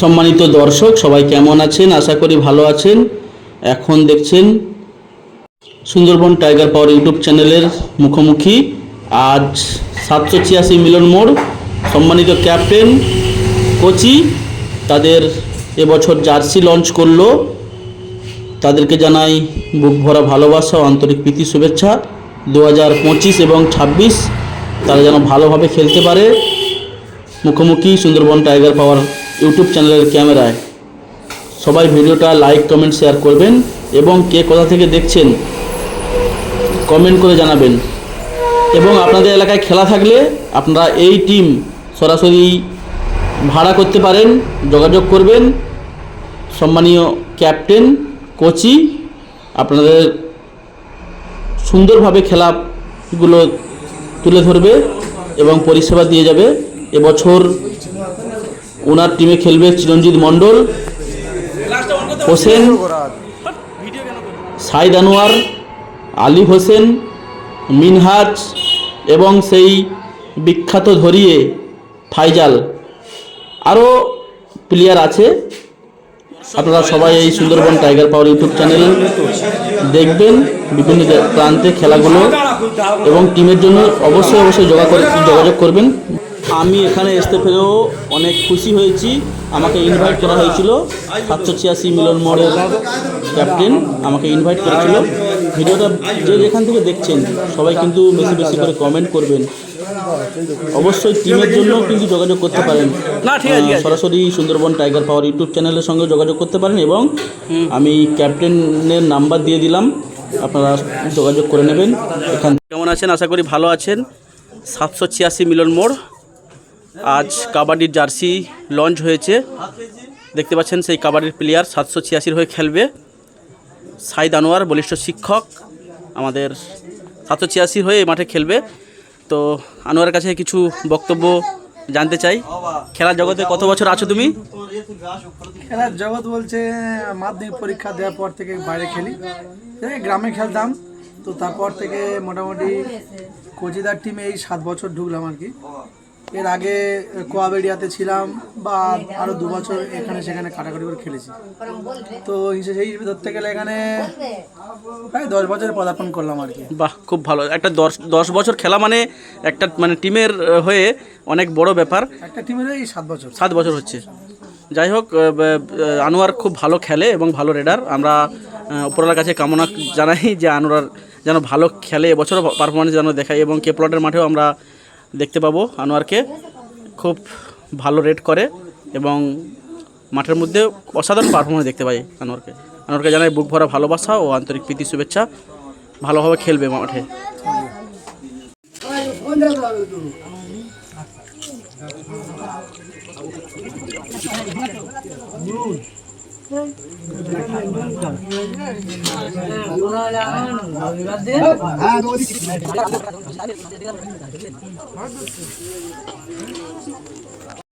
সম্মানিত দর্শক, সবাই কেমন আছেন? আশা করি ভালো আছেন। এখন দেখছেন সুন্দরবন টাইগার পাওয়ার ইউটিউব চ্যানেলের মুখোমুখি। আজ সাতশো ছিয়াশি মিলন মোড়। সম্মানিত ক্যাপ্টেন, কোচি, তাদের এবছর জার্সি লঞ্চ করল। তাদেরকে জানাই বুক ভরা ভালোবাসা ও আন্তরিক প্রীতি, শুভেচ্ছা। দু হাজার পঁচিশ এবং ছাব্বিশ, তারা যেন ভালোভাবে খেলতে পারে। মুখোমুখি সুন্দরবন টাইগার পাওয়ার ইউটিউব চ্যানেলের ক্যামেরায় সবাই ভিডিওটা লাইক কমেন্ট শেয়ার করবেন এবং কে কোথা থেকে দেখছেন কমেন্ট করে জানাবেন। এবং আপনাদের এলাকায় খেলা থাকলে আপনারা এই টিম সরাসরি ভাড়া করতে পারেন, যোগাযোগ করবেন। সম্মানীয় ক্যাপ্টেন কোচি আপনাদের সুন্দরভাবে খেলাগুলো তুলে ধরবে এবং পরিষেবা দিয়ে যাবে। এবছর ওনার টিমে খেলবে চিরঞ্জিত মণ্ডল, হোসেন, সাইদ আনোয়ার, আলিফ হোসেন, মিনহাজ এবং সেই বিখ্যাত ধরিয়ে ফাইজাল। আরও প্লেয়ার আছে। আপনারা সবাই এই Sundarban tiger power YouTube channel দেখবেন, বিভিন্ন প্রান্তে খেলাগুলো এবং টিমের জন্য অবশ্যই অবশ্যই যোগাযোগ করবেন। আমি এখানে আসতে পেরেও অনেক খুশি হয়েছি। আমাকে ইনভাইট করা হয়েছিল। সাতশো ছিয়াশি মিলন মোড়ের ক্যাপ্টেন আমাকে ইনভাইট করেছিল। ভিডিওটা যে যেখান থেকে দেখছেন সবাই কিন্তু বেশি বেশি করে কমেন্ট করবেন। অবশ্যই টিমের জন্য কিন্তু যোগাযোগ করতে পারেন। না, ঠিক আছে, সরাসরি সুন্দরবন টাইগার পাওয়ার ইউটিউব চ্যানেলের সঙ্গে যোগাযোগ করতে পারেন এবং আমি ক্যাপ্টেনের নাম্বার দিয়ে দিলাম। আপনারা যোগাযোগ করে নেবেন। এখান কেমন আছেন? আশা করি ভালো আছেন। সাতশো ছিয়াশি মিলন মোড়। আজ কাবাডির জার্সি লঞ্চ হয়েছে। দেখতে পাচ্ছেন সেই কাবাডির প্লেয়ার সাতশো ছিয়াশির হয়ে খেলবে। সাইদ আনোয়ার, বলিষ্ঠ শিক্ষক, আমাদের সাতশো ছিয়াশির হয়ে এই মাঠে খেলবে। তো আনোয়ারের কাছে কিছু বক্তব্য জানতে চাই। খেলার জগতে কত বছর আছো তুমি? খেলার জগৎ বলছে, মাধ্যমিক পরীক্ষা দেওয়ার পর থেকে বাইরে খেলি। গ্রামে খেলতাম। তো তারপর থেকে মোটামুটি কোচিদার টিমে এই সাত বছর ঢুকলাম আর কি। এর আগে কোয়াবেড়িয়াতে ছিলাম বা আরও দু বছর এখানে সেখানে কাটাকাটি করে খেলেছি। তো হিসেবে সেই হিসেবে ধরতে গেলে এখানে প্রায় দশ বছর পদার্পণ করলাম আর কি। বাহ খুব ভালো। একটা দশ দশ বছর খেলা মানে একটা মানে টিমের হয়ে অনেক বড় ব্যাপার। একটা টিমের এই সাত বছর। সাত বছর হচ্ছে। যাই হোক আনোয়ার খুব ভালো খেলে এবং ভালো রেডার। আমরা উপরওয়ালার কাছে কামনা জানাই যে আনোয়ার যেন ভালো খেলে এবছরও পারফরমেন্স যেন দেখায় এবং কে প্লটের মাঠেও আমরা দেখতে পাবো আনোয়ারকে। খুব ভালো রেড করে এবং মাঠের মধ্যে অসাধারণ পারফরমেন্স দেখতে পাই আনোয়ারকে। আনোয়ারকে জানাই বুক ভরা ভালোবাসা ও আন্তরিক প্রীতি, শুভেচ্ছা। ভালোভাবে খেলবে মাঠে। ¿Qué? ¿Qué?